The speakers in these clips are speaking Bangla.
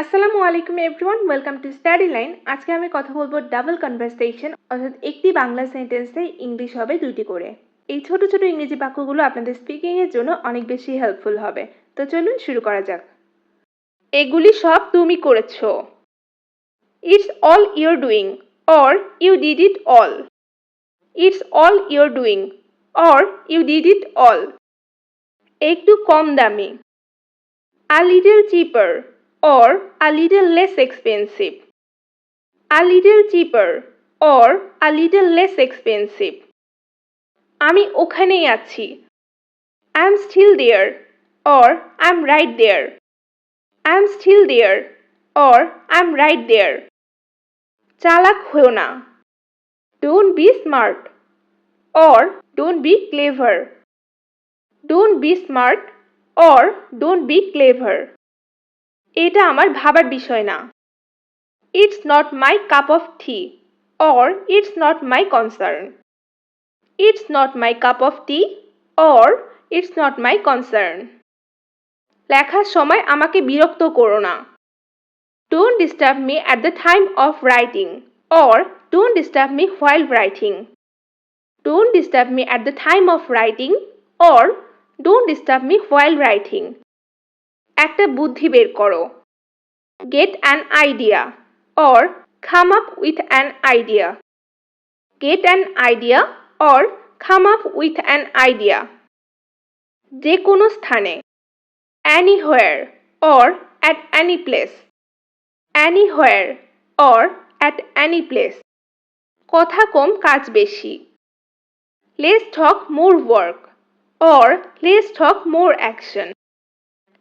আসসালামু আলাইকুম everyone welcome to study line আজকে আমি কথা বলব ডাবল কনভারসেশন অর্থাৎ একটি বাংলা সেন্টেন্সে ইংলিশ হবে দুটি করে। এই ছোট ছোট ইংরেজি বাক্যগুলো আপনাদের স্পিকিংয়ের জন্য অনেক বেশি হেল্পফুল হবে। তো চলুন শুরু করা যাক। এগুলি সব তুমি করেছ। It's all your doing or you did it all it's all your doing or you did it all একটু কম দামি। আ little cheaper or a little less expensive. A little cheaper or a little less expensive. আমি ওখানেই আছি I am still there or I am right there. I am still there or I am right there. চালাক হও না Don't be smart or don't be clever. Don't be smart or don't be clever. এটা আমার ভাবার বিষয় না। It's not my cup of tea or it's not my concern it's not my cup of tea or it's not my concern লেখার সময় আমাকে বিরক্ত করো না। Don't disturb me at the time of writing or don't disturb me while writing don't disturb me at the time of writing or don't disturb me while writing একটা বুদ্ধি বের করো। Get an idea or come up with an idea get an idea or come up with an idea যে কোনো স্থানে। Anywhere or at any place any anywhere or at any place কথা কম, কাজ বেশি। Less talk more work or less talk more action.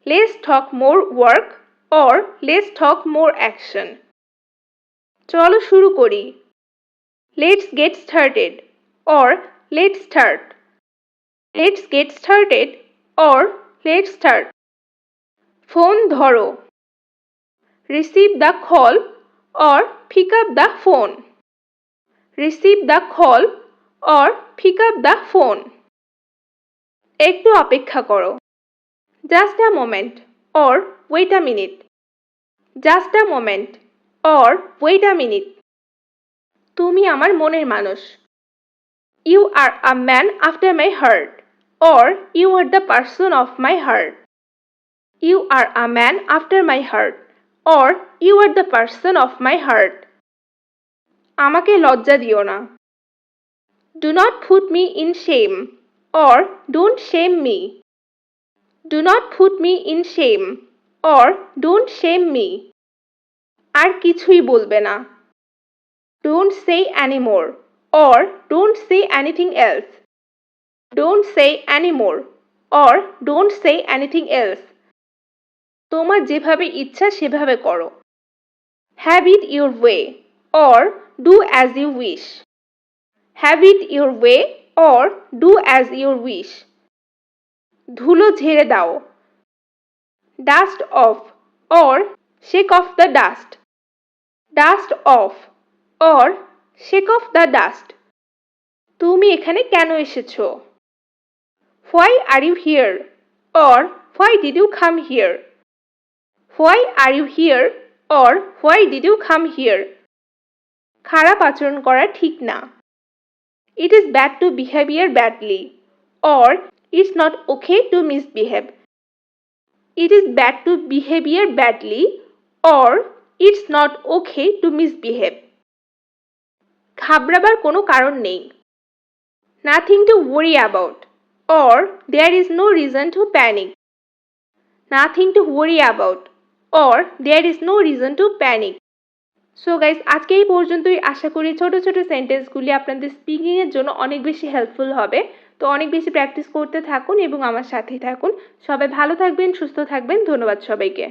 Let's talk more work or let's talk more action. চলো শুরু করি Let's get started or let's start. Let's get started or let's start. Phone ধরো Receive the call or pick up the phone. Receive the call or pick up the phone. একটু অপেক্ষা করো just a moment or wait a minute just a moment or wait a minute তুমি আমার মনের মানুষ। You are a man after my heart or you are the person of my heart you are a man after my heart or you are the person of my heart আমাকে লজ্জা দিও না। Do not put me in shame or, don't shame me. Do not put me in shame or don't shame me আর কিছুই বলবে না। Don't say any more or don't say anything else don't say any more or don't say anything else তোমার যেভাবে ইচ্ছা সেভাবে করো। Have it your way or do as you wish have it your way or do as your wish ধুলো ঝেড়ে দাও। Dust off or shake off the dust dust off or shake off the dust তুমি এখানে কেন এসেছ? Why are you here or why did you come here why are you here or why did you come here খারাপ আচরণ করা ঠিক না। It is bad to behaviour badly or it's not okay to misbehave. It is bad to behavior badly or it's not okay to misbehave. ঘাবড়াবার কোনো কারণ নেই Nothing to worry about or there is no reason to panic. Nothing to worry about or there is no reason to panic. So guys আজকে এই পর্যন্তই আশা করি ছোট ছোট সেন্টেন্সগুলি আপনাদের স্পিকিংয়ের জন্য অনেক বেশি হেল্পফুল হবে তো অনেক বেশি প্র্যাকটিস করতে থাকুন এবং আমার সাথেই থাকুন। সবাই ভালো থাকবেন, সুস্থ থাকবেন। ধন্যবাদ সবাইকে।